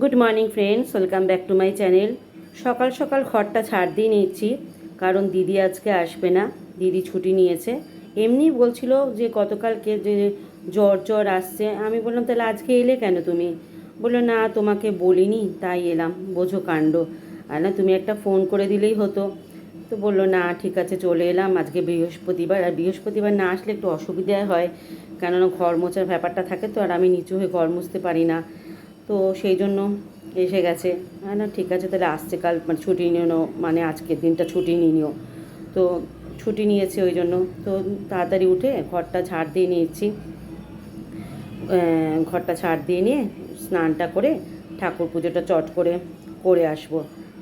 Good morning friends welcome back to my channel সকাল সকাল ঘরটা ছাড় দিয়ে নিচ্ছি কারণ দিদি আজকে আসবে না। দিদি ছুটি নিয়েছে। এমনি বলছিল যে গতকালকে যে জ্বর জ্বর আসছে, আমি বললাম, তাহলে আজকে এলে কেন তুমি? বলল, না, তোমাকে বলিনি, তাই এলাম। বোঝো কাণ্ড। আর না, তুমি একটা ফোন করে দিলেই হতো। তো বলল, না, ঠিক আছে, চলে এলাম। আজকে বৃহস্পতিবার। আর বৃহস্পতিবার না আসলে একটু অসুবিধা হয়, কেননা ঘর মোছার ব্যাপারটা থাকে তো, আর আমি নিচু হয়ে ঘর মুছতে পারি না। তো সেই জন্য এসে গেছে। হ্যাঁ না ঠিক আছে তাহলে আসছে কাল মানে ছুটি নিও না, মানে আজকের দিনটা ছুটি নিয়ে নিও। তো ছুটি নিয়েছে ওই জন্য। তো তাড়াতাড়ি উঠে ঘরটা ঝাড় দিয়ে নিয়েছি। ঘরটা ছাড় দিয়ে নিয়ে স্নানটা করে ঠাকুর পুজোটা চট করে করে আসব।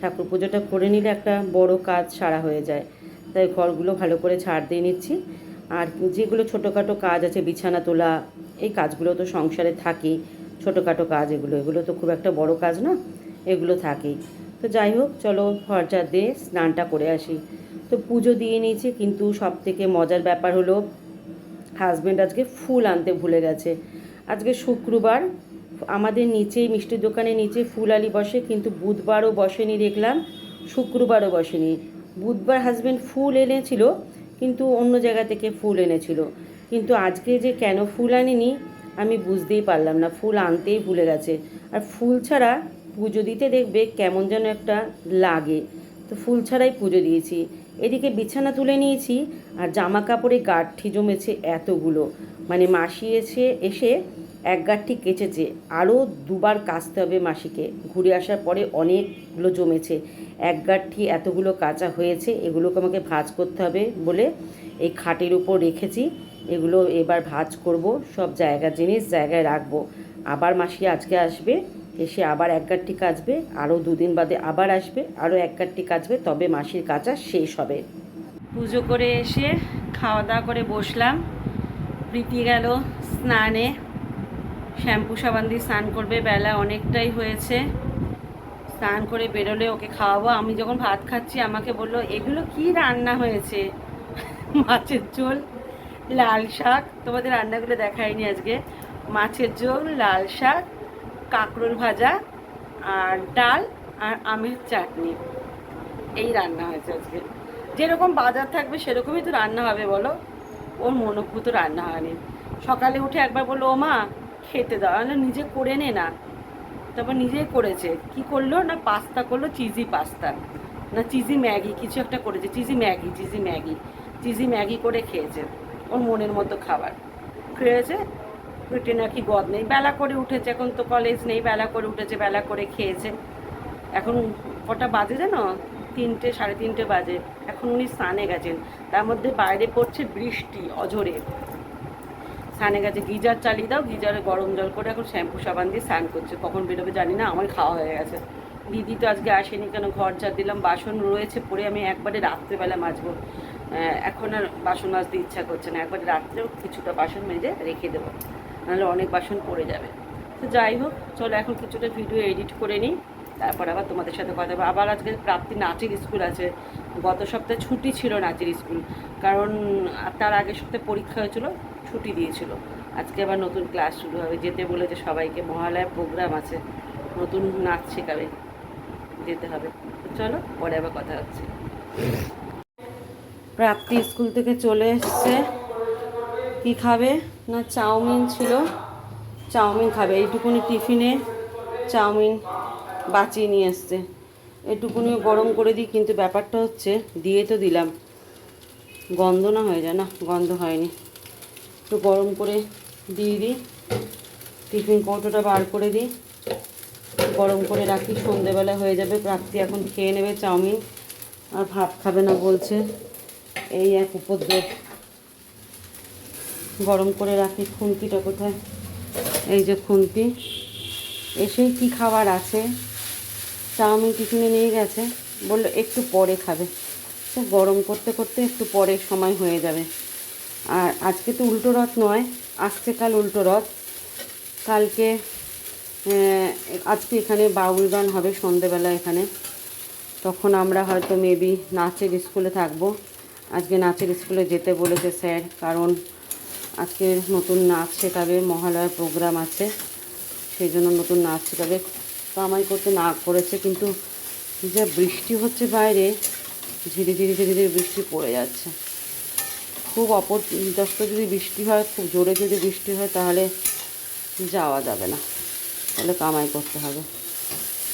ঠাকুর পুজোটা করে নিলে একটা বড় কাজ সারা হয়ে যায়। তাই ঘরগুলো ভালো করে ছাড় দিয়ে নিচ্ছি। আর যেগুলো ছোটোখাটো কাজ আছে বিছানা তোলা এই কাজগুলো তো সংসারে থাকেই। ছোটোখাটো কাজ এগুলো এগুলো তো খুব একটা বড় কাজ না, এগুলো থাকেই। তো যাই হোক, চলো ঝাড় দিয়ে স্নানটা করে আসি। তো পুজো দিয়ে নিয়েছি, কিন্তু সব থেকে মজার ব্যাপার হলো হাজব্যান্ড আজকে ফুল আনতে ভুলে গেছে। আজকে শুক্রবার, আমাদের নিচেই, মিষ্টির দোকানের নিচে ফুল আলি বসে, কিন্তু বুধবারও বসেনি দেখলাম, শুক্রবারও বসেনি। বুধবার হাজব্যান্ড ফুল এনেছিল, কিন্তু অন্য জায়গা থেকে ফুল এনেছিল। কিন্তু আজকে যে কেন ফুল আনেনি আমি বুঝতেই পারলাম না, ফুল আনতেই ভুলে গেছে। আর ফুল ছাড়া পুজো দিতে দেখবে কেমন যেন একটা লাগে। তো ফুল ছাড়াই পুজো দিয়েছি। এদিকে বিছানা তুলে নিয়েছি আর জামা কাপড়ে গাঠি জমেছে এতগুলো। মানে মাসি এসে এসে এক গাঁঠি কেচেছে। আরও দুবার কাচতে হবে মাসিকে। ঘুরে আসার পরে অনেকগুলো জমেছে। এক গাঁঠি এতগুলো কাঁচা হয়েছে, এগুলোকে আমাকে ভাজ করতে হবে বলে এই খাটের উপর রেখেছি। এগুলো এবার ভাজ করব, সব জায়গার জিনিস জায়গায় রাখব। আবার মাসি আজকে আসবে, এসে আবার এক গাঁটটি কাচবে, আরও দুদিন বাদে আবার আসবে, আরও এক গাঁটটি কাচবে, তবে মাসির কাচা শেষ হবে। পুজো করে এসে খাওয়া দাওয়া করে বসলাম, প্রীতি গেল স্নানে। শ্যাম্পু সাবান দিয়ে স্নান করবে, বেলা অনেকটাই হয়েছে। স্নান করে বেরোলে ওকে খাওয়াবো। আমি যখন ভাত খাচ্ছি, আমাকে বলল, এগুলো কি রান্না হয়েছে? মাছের ঝোল। লাল শাক। তোমাদের রান্নাগুলো দেখায়নি আজকে। মাছের ঝোল, লাল শাক, কাঁকরোল ভাজা, আর ডাল, আর আমের চাটনি। এই রান্না হয়েছে আজকে। যেরকম বাজার থাকবে সেরকমই তো রান্না হবে, বলো। ওর মনোভূত রান্না হয়নি। সকালে উঠে একবার বলল ও মা খেতে দাও। আমি নিজে করে নে না। তারপর নিজেই করেছে। কি করল না, পাস্তা করল, চিজি পাস্তা। না, চিজি ম্যাগি, কিছু একটা করেছে। Cheesy Maggi cheesy Maggi cheesy Maggi করে খেয়েছে। ওর মনের মতো খাবার। খেয়েছে পেটে নাকি গদ নেই, বেলা করে উঠেছে, এখন তো কলেজ নেই, বেলা করে উঠেছে, বেলা করে খেয়েছে। এখন কটা বাজে জানো তিনটে, সাড়ে তিনটে বাজে। এখন উনি স্নানে গেছেন। তার মধ্যে বাইরে পড়ছে বৃষ্টি, অঝরে। স্নানে গেছে, গিজার চালিয়ে দাও, গিজারে গরম জল করে এখন শ্যাম্পু সাবান দিয়ে স্নান করছে। কখন বেরোবে জানি না, আমার খাওয়া হয়ে গেছে। দিদি তো আজকে আসেনি কেন? ঘর ঝাড় দিলাম, বাসন রয়েছে পরে আমি একবারে রাত্রেবেলা মাজবো। এখন আর বাসন মাজতে ইচ্ছা করছে না। একবার রাত্রেও কিছুটা বাসন মেজে রেখে দেবো। নাহলে অনেক বাসন পড়ে যাবে। তো যাই হোক, চলো এখন কিছুটা ভিডিও এডিট করে নিই। তারপর আবার তোমাদের সাথে কথা বলব। আবার আজকে প্রাপ্তি নাচের স্কুল আছে। গত সপ্তাহে ছুটি ছিল নাচের স্কুল। কারণ তার আগের সপ্তাহে পরীক্ষা হয়েছিল, ছুটি দিয়েছিল। আজকে আবার নতুন ক্লাস শুরু হবে। যেতে বলেছে সবাইকে, মহালয়া প্রোগ্রাম আছে। নতুন নাচ শেখাবে। যেতে হবে। চলো, পরে আবার কথা হচ্ছে। প্রাপ্তি স্কুল থেকে চলে এসছে। কি খাবে? না, চাউমিন ছিল। চাউমিন খাবে। এইটুকুনি টিফিনে চাউমিন বাঁচিয়ে নিয়ে এসছে। এটুকুনি গরম করে দিই, কিন্তু ব্যাপারটা হচ্ছে, দিয়ে তো দিলাম। গন্ধ না হয়ে যায় না? গন্ধ হয়নি। একটু গরম করে দিয়ে দিই। টিফিন কৌটোটা বার করে দিই। গরম করে রাখি। সন্ধেবেলা হয়ে যাবে। প্রাপ্তি এখন খেয়ে নেবে চাউমিন। আর ভাত খাবে না বলছে। এই এক উপদ্রব। গরম করে রাখি খুন্তিটা কোথায়? এই যে খুন্তি। এসেই কি খাবার আছে? চাউমিন টিফিনে নিয়ে গেছে। বলল, একটু পরে খাবে। তো গরম করতে করতে একটু পরে সময় হয়ে যাবে। আর আজকে তো উল্টো রথ নয়, আসছে কাল উল্টো রথ। কালকে আজকে এখানে বাউল গান হবে সন্ধেবেলা এখানে। তখন আমরা হয়তো মেবি নাচের স্কুলে থাকব। আজকে নাচের স্কুলে যেতে বলেছে স্যার, কারণ আজকে নতুন নাচ শেখাবে, মহালয়ার প্রোগ্রাম আছে, সেই জন্য নতুন নাচ শেখাবে। কামাই করতে না করেছে, কিন্তু যে বৃষ্টি হচ্ছে বাইরে ধীরে ধীরে ধীরে ধীরে বৃষ্টি পড়ে যাচ্ছে। খুব অপর্যস্ত যদি বৃষ্টি হয়, খুব জোরে যদি বৃষ্টি হয়, তাহলে যাওয়া যাবে না। তাহলে কামাই করতে হবে।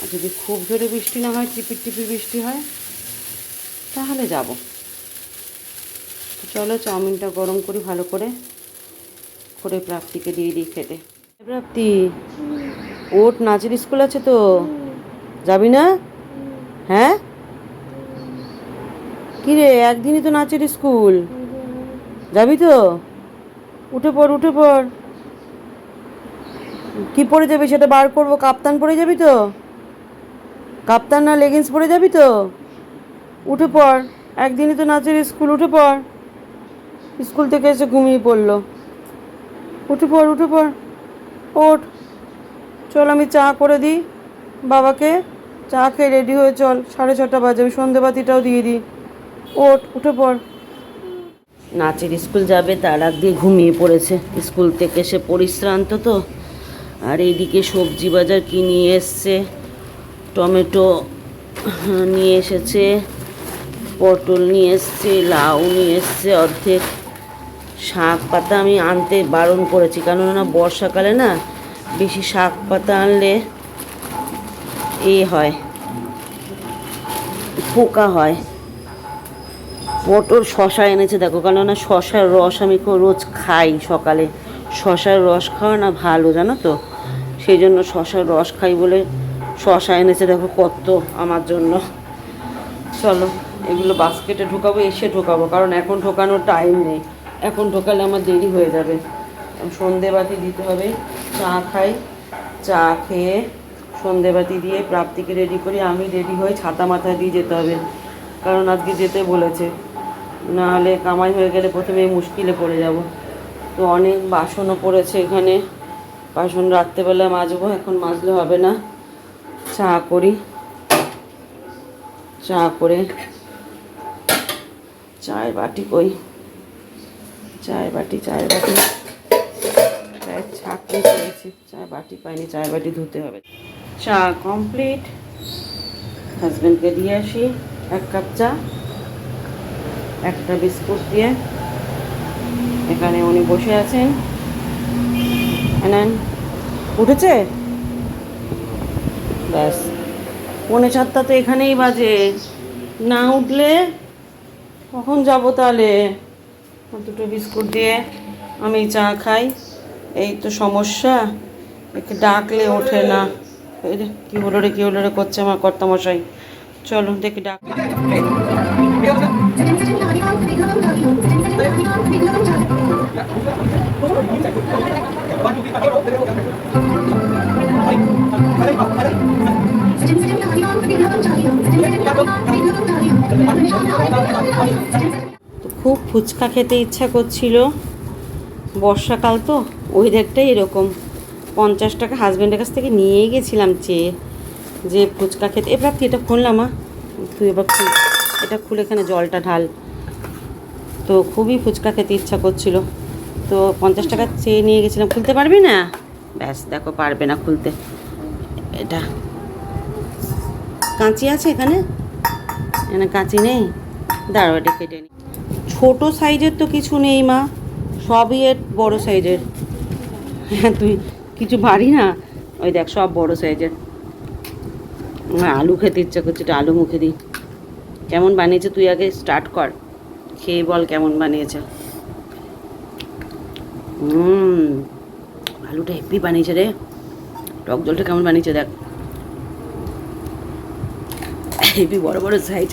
আর যদি খুব জোরে বৃষ্টি না হয়, টিপির টিপির বৃষ্টি হয়, তাহলে যাব। চলো চাউমিনটা গরম করি, ভালো করে করে প্রাপ্তিকে দিয়ে দিই খেতে। প্রাপ্তি, ওট নাচের স্কুল আছে তো? যাবি না? হ্যাঁ? কিরে, একদিনই তো নাচের স্কুল। যাবি তো? উঠে পড় উঠে পড়। কি পরে যাবি সেটা বার করব? কাপ্তান পরে যাবি তো? কাপ্তান না লেগিংস পরে যাবি তো? উঠে পড়, একদিনই তো নাচের স্কুল, উঠে পড়। স্কুল থেকে এসে ঘুমিয়ে পড়ল। উঠে পড় উঠে পড়, ওঠ। চল আমি চা করে দিই বাবাকে। চা খেয়ে রেডি হয়ে চল, সাড়ে ছটা বাজে, আমি সন্ধেবাতিটাও দিয়ে দিই। ওঠ, উঠে পড়। নাচের স্কুল যাবে, তার আগ দিয়ে ঘুমিয়ে পড়েছে। স্কুল থেকে সে পরিশ্রান্ত তো। আর এইদিকে সবজি বাজার কি নিয়ে এসছে? টমেটো নিয়ে এসেছে, পটল নিয়ে এসছে, লাউ নিয়ে এসছে অর্ধেক। শাক পাতা আমি আনতে বারণ করেছি। কেননা বর্ষাকালে না বেশি শাক পাতা আনলে এ হয়, পোকা হয়। পটল শশা এনেছে দেখো, কেননা শশার রস আমি রোজ খাই সকালে। শশার রস খাওয়া না ভালো, জানো তো? সেই জন্য শশার রস খাই বলে শশা এনেছে দেখো কত আমার জন্য। চলো, এগুলো বাস্কেটে ঢোকাবো, এসে ঢোকাবো, কারণ এখন ঢোকানোর টাইম নেই। এখন ঢোকালে আমার দেরি হয়ে যাবে। সন্ধেবাতি দিতে হবে, চা খাই, চা খেয়ে সন্ধেবাতি দিয়ে প্রাপ্তিকে রেডি করি। আমি রেডি হয়ে ছাতা মাথা দিয়ে যেতে হবে, কারণ আজকে যেতে বলেছে। নাহলে কামাই হয়ে গেলে প্রথমে মুশকিলে পড়ে যাব। তো অনেক বাসনও পড়েছে এখানে। বাসন রাত্রেবেলা মাজবো, এখন মাজলে হবে না। চা করি। চা করে চায়ের বাটি কই? চায়ের বাটি চায়ের বাটি চায়ের ছাকনি পেয়েছি। চায়ের বাটি পাইনি চায়ের বাটি ধুতে হবে। চা কমপ্লিট হাজব্যান্ডকে দিয়ে আসি, এক কাপ চা, একটা বিস্কুট দিয়ে। এখানে উনি বসে আছেন। উঠেছে? ব্যাস। পৌনে সাতটা তো এখানেই বাজে। না উঠলে কখন যাব তাহলে? দুটো বিস্কুট দিয়ে আমি চা খাই। এই তো সমস্যা। একে ডাকলে ওঠে না। কি হলো রে, কি হলো রে করছে আমার কর্তামশাই। চলো দেখি ডাক। ফুচকা খেতে ইচ্ছা করছিল। বর্ষাকাল তো ওয়েদারটাই এরকম। পঞ্চাশ টাকা হাজব্যান্ডের কাছ থেকে নিয়ে গেছিলাম চেয়ে, যে ফুচকা খেতে। এবার তুই এটা খুললাম, মা। তুই এবার খুল এটা খুলে এখানে জলটা ঢাল। তো খুবই ফুচকা খেতে ইচ্ছা করছিল। তো পঞ্চাশ টাকা চেয়ে নিয়ে গেছিলাম। খুলতে পারবি না? ব্যাস, দেখো, পারবে না খুলতে। এটা কাঁচি আছে এখানে? এখানে কাঁচি নেই? দাঁড়াও, এটা কেটে নি। ছোটো সাইজের তো কিছু নেই, মা। সবই এর বড় সাইজের। হ্যাঁ তুই কিছু পারি না? ওই দেখ, সব বড় সাইজের। আলু খেতে ইচ্ছা করছে, একটু আলু মুখে দিই। কেমন বানিয়েছে তুই আগে স্টার্ট কর। খেয়ে বল কেমন বানিয়েছে। আলুটা হেপি বানিয়েছে রে। টক জলটা কেমন বানিয়েছে দেখ। হেপি বড় বড় সাইজ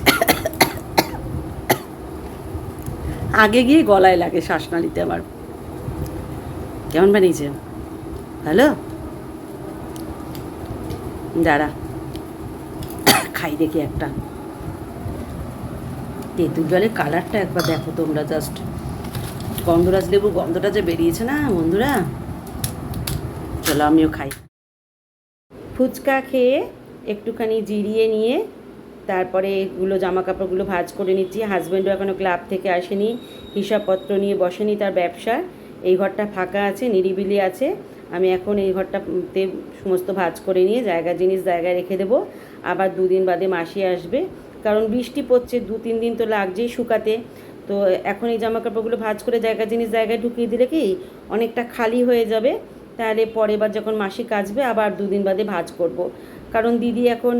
আগে গিয়ে গলায় লাগে শ্বাস শ্বাসনালিতে আমার। কেমন বানিয়েছে? হ্যালো দাঁড়া। খাই দেখি একটা। তেঁতুল জলের কালারটা একবার দেখো তোমরা জাস্ট গন্ধরাজ লেবুর গন্ধটা যে বেরিয়েছে না, বন্ধুরা? চলো আমিও খাই। ফুচকা খেয়ে একটুখানি জিরিয়ে নিয়ে তারপরে এগুলো জামা কাপড়গুলো ভাঁজ করে নিচ্ছি। হাজব্যান্ডও এখনও ক্লাব থেকে আসেনি। হিসাবপত্র নিয়ে বসেনি তার ব্যবসা। এই ঘরটা ফাঁকা আছে, নিরিবিলি আছে। আমি এখন এই ঘরটাতে সমস্ত ভাজ করে নিয়ে জায়গা, জিনিস জায়গায় রেখে দেবো। আবার দুদিন বাদে মাসি আসবে। কারণ বৃষ্টি পড়ছে দু তিন দিন তো লাগছেই শুকাতে। তো এখন এই জামা কাপড়গুলো ভাজ করে জায়গা, জিনিস জায়গায় ঢুকিয়ে দিলে কি অনেকটা খালি হয়ে যাবে। তাহলে পরে বার যখন মাসি কাচবে আবার দুদিন বাদে ভাজ করব। কারণ দিদি এখন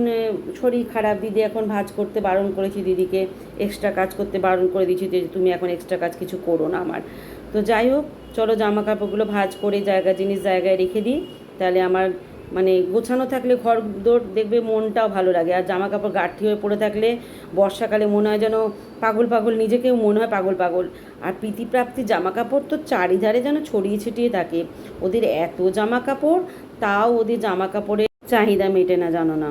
শরীর খারাপ, দিদি এখন ভাজ করতে বারণ করেছি দিদিকে এক্সট্রা কাজ করতে বারণ করে দিয়েছি যে তুমি এখন এক্সট্রা কাজ কিছু করো না আমার। তো যাই হোক, চলো জামা কাপড়গুলো ভাজ করে জায়গা, জিনিস জায়গায় রেখে দিই। তাহলে আমার মানে গোছানো থাকলে ঘর দোর দেখবে মনটাও ভালো লাগে। আর জামা কাপড় গাঠি হয়ে পড়ে থাকলে বর্ষাকালে মনে হয় যেন পাগল পাগল, নিজেকেও মনে হয় পাগল পাগল। আর প্রীতিপ্রাপ্তির জামা কাপড় তো চারিধারে যেন ছড়িয়ে ছিটিয়ে থাকে। ওদের এত জামা কাপড় তাও ওদের জামা কাপড়ের চাহিদা মেটে না, জানো না।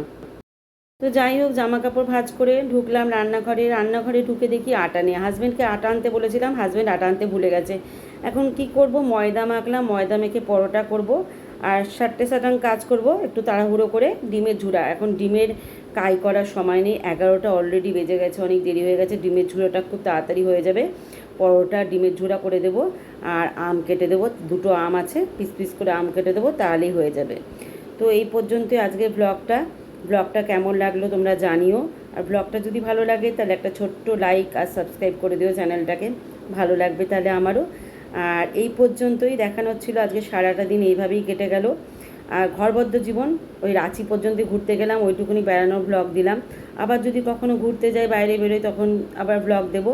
তো যাই হোক জামা কাপড় ভাঁজ করে ঢুকলাম রান্নাঘরে। রান্নাঘরে ঢুকে দেখি আটা নিয়ে হাজব্যান্ডকে আটা আনতে বলেছিলাম হাজব্যান্ড আটা আনতে ভুলে গেছে। এখন কি করব? ময়দা মাখলাম, ময়দা মেখে পরোটা করব আর সাতটে সাটাং কাজ করব, একটু তাড়াহুড়ো করে। ডিমের ঝুড়া। এখন ডিমের কাই করার সময় নেই, এগারোটা অলরেডি বেজে গেছে, অনেক দেরি হয়ে গেছে। ডিমের ঝুড়োটা খুব তাড়াতাড়ি হয়ে যাবে। পরোটা, ডিমের ঝুড়া করে দেব আর আম কেটে দেবো। দুটো আম আছে, পিস পিস করে আম কেটে দেবো, তাহলেই হয়ে যাবে। তো এই পর্যন্তই আজকের ব্লগটা। ব্লগটা কেমন লাগল তোমরা জানিও। আর ব্লগটা যদি ভালো লাগে, তাহলে একটা ছোট্ট লাইক আর সাবস্ক্রাইব করে দিও চ্যানেলটাকে। ভালো লাগবে তাহলে আমারও। আর এই পর্যন্তই দেখানো হচ্ছিল আজকে সারাটা দিন এইভাবেই কেটে গেল। আর ঘরবদ্ধ জীবন, ওই রাঁচি পর্যন্ত ঘুরতে গেলাম, ওইটুকুনি বেড়ানোর ব্লগ দিলাম। আবার যদি কখনো ঘুরতে যাই, বাইরে বেরোই, তখন আবার ব্লগ দেব।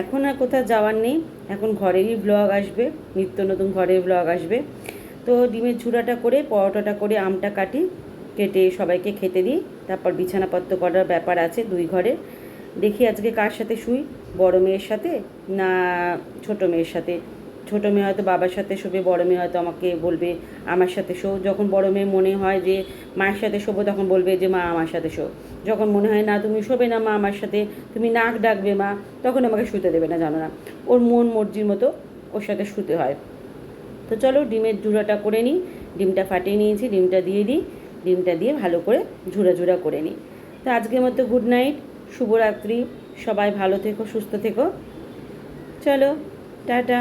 এখন আর কোথাও যাওয়ার নেই। এখন ঘরেরই ব্লগ আসবে, নিত্য নতুন ঘরের ব্লগ আসবে। তো ডিমের ঝুড়াটা করে, পরোটাটা করে, আমটা কাটি, কেটে সবাইকে খেতে দিই। তারপর বিছানাপত্র করার ব্যাপার আছে দুই ঘরে। দেখি আজকে কার সাথে শুই, বড় মেয়ের সাথে না ছোট মেয়ের সাথে? ছোট মেয়ে হয়তো বাবার সাথে শোবে, বড় মেয়ে হয়তো আমাকে বলবে, আমার সাথে শো। যখন বড় মেয়ে মনে হয় যে মায়ের সাথে শোবো, তখন বলবে যে, মা, আমার সাথে শো। যখন মনে হয়, না, তুমি শোবে না মা, আমার সাথে, তুমি নাক ডাকবে মা, তখন আমাকে শুতে দেবে না জানো না ওর মন মর্জির মতো ওর সাথে শুতে হয়। তো চলো ডিমের ঝুড়াটা করে নিই। ডিমটা ফাটিয়ে নিয়েছি, ডিমটা দিয়ে দিই। ডিমটা দিয়ে ভালো করে ঝুড়া ঝুড়া করে নিই। তো আজকের মতো গুড নাইট শুভরাত্রি। সবাই ভালো থেকো, সুস্থ থেকো। চলো, টাটা।